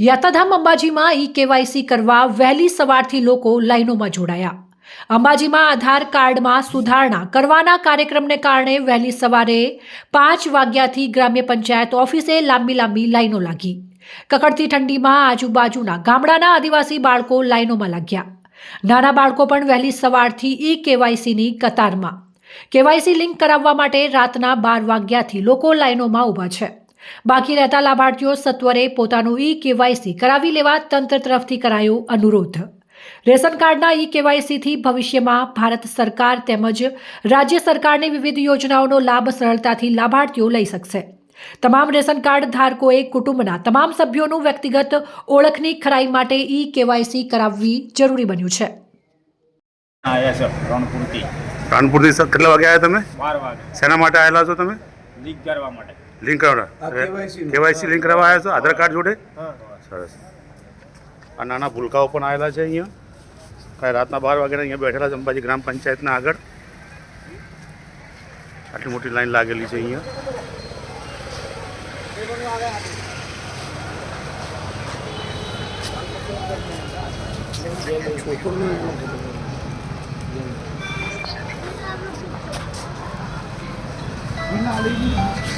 યાત્રાધામ અંબાજીમાં e KYC કરવા વહેલી સવારથી લોકો લાઈનોમાં જોડાયા. અંબાજીમાં આધાર કાર્ડમાં સુધારણા કરવાના કાર્યક્રમને કારણે વહેલી સવારે પાંચ વાગ્યાથી ગ્રામ્ય પંચાયત ઓફિસે લાંબી લાંબી લાઈનો લાગી. કકડતી ઠંડીમાં આજુબાજુના ગામડાના આદિવાસી બાળકો લાઈનોમાં લાગ્યા. નાના બાળકો પણ વહેલી સવારથી ઈ કેવાયસીની કતારમાં. કેવાયસી લિંક કરાવવા માટે રાતના બાર વાગ્યાથી લોકો લાઈનોમાં ઊભા છે. બાકી રહેતા લાભાર્થીઓ સત્વરે પોતાનું ઈ કેવાયસી કરાવી લેવા તંત્ર તરફથી કરાયો અનુરોધ. રેશન કાર્ડના ઈ કેવાયસીથી ભવિષ્યમાં ભારત સરકાર તેમજ રાજ્ય સરકારની વિવિધ યોજનાઓનો લાભ સરળતાથી લાભાર્થીઓ લઈ શકશે. તમામ રેશન કાર્ડ ધારકોએ કુટુંબના તમામ સભ્યોનું વ્યક્તિગત ઓળખની ખરાઈ માટે ઈ કેવાયસી કરાવવી જરૂરી બન્યું છે. આવ્યા રણપુરથી. સર કેટલા વાગે આવ્યા તમે? બાર વાગે. શેના માટે આવેલા છો તમે? લીક કરવા માટે. લિંક કેવાયસી લિંક કરાવવા આવ્યા છો? આધાર કાર્ડ જોડે? સરસ. આ નાના ભૂલકાઓ પણ આવેલા છે અહીંયા. કાંઈ રાતના બાર વાગ્યા અહીંયા બેઠેલા છે અંબાજી ગ્રામ પંચાયતના આગળ. આટલી મોટી લાઈન લાગેલી છે અહીંયા. Thank.